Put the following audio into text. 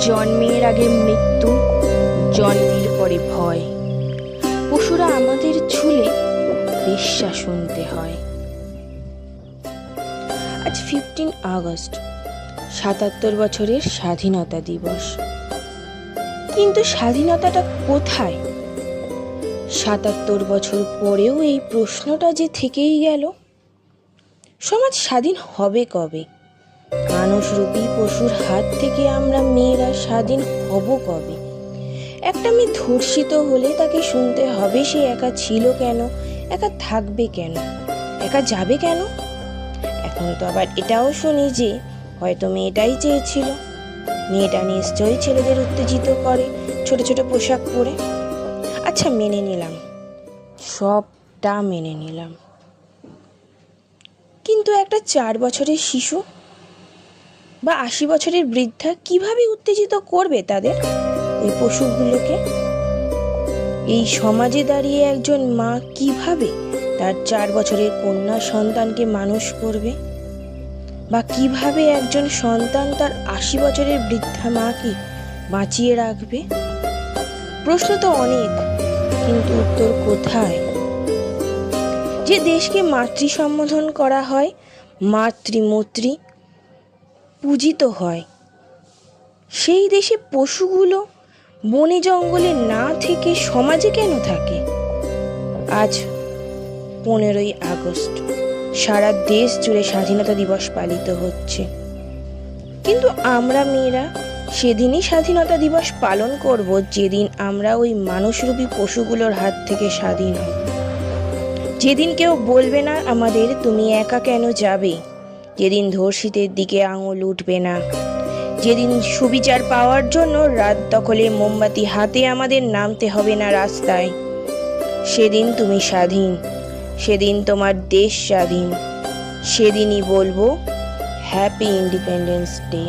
জন্মের আগে মৃত্যু, জন্মের পরে ভয়। পশুরা আমাদের ঝুলে বেশ্যা শুনতে হয়। আজ ফিফটিন আগস্ট, সাতাত্তর বছরের স্বাধীনতা দিবস। কিন্তু স্বাধীনতাটা কোথায়? সাতাত্তর বছর পরেও এই প্রশ্নটা যে থেকেই গেল, সমাজ স্বাধীন হবে কবে? মানুষরূপী পশুর হাত থেকে আমরা মেয়েরা স্বাধীন হব কবে? একটা মেয়ে ধর্ষিত হলে তাকে শুনতে হবে সে একা ছিল কেন? একা থাকবে কেন? একা যাবে কেন? এখন তো আবার এটাও শুনি যে হয়তো মেয়েটাই চেয়েছিল। মেয়েটা নিশ্চয়ই ছেলেদের উত্তেজিত করে, ছোট ছোট পোশাক পরে। আচ্ছা মেনে নিলাম। সবটা মেনে নিলাম। কিন্তু একটা চার বছরের শিশু বা আশি বছরের বৃদ্ধা কীভাবে উত্তেজিত করবে তাদের এই পশুগুলোকে? এই সমাজে দাঁড়িয়ে একজন মা কীভাবে তার চার বছরের কন্যা সন্তানকে মানুষ করবে? বা কীভাবে একজন সন্তান তার আশি বছরের বৃদ্ধা মাকে বাঁচিয়ে রাখবে? প্রশ্ন তো অনেক, কিন্তু উত্তর কোথায়? যে দেশকে মাতৃ সম্বোধন করা হয় মাতৃমূর্তি পূজিত হয়। সেই দেশে পশুগুলো বনে জঙ্গলে না থেকে সমাজে কেন থাকে? আজ পনেরোই আগস্ট, সারা দেশ জুড়ে স্বাধীনতা দিবস পালিত হচ্ছে। কিন্তু আমরা মেয়েরা সেদিনই স্বাধীনতা দিবস পালন করব যেদিন আমরা ওই মানুষরূপী পশুগুলোর হাত থেকে স্বাধীন যেদিন কেউ বলবে না, আমাদের তুমি একা কেন যাবে? যেদিন ধর্ষিতের দিকে আঙুল উঠবে না, যেদিন সুবিচার পাওয়ার জন্য রাত দখলে মোমবাতি হাতে আমাদের নামতে হবে না রাস্তায়। সেদিন তুমি স্বাধীন, সেদিন তোমার দেশ স্বাধীন, সেদিনই বলব হ্যাপি ইন্ডিপেন্ডেন্স ডে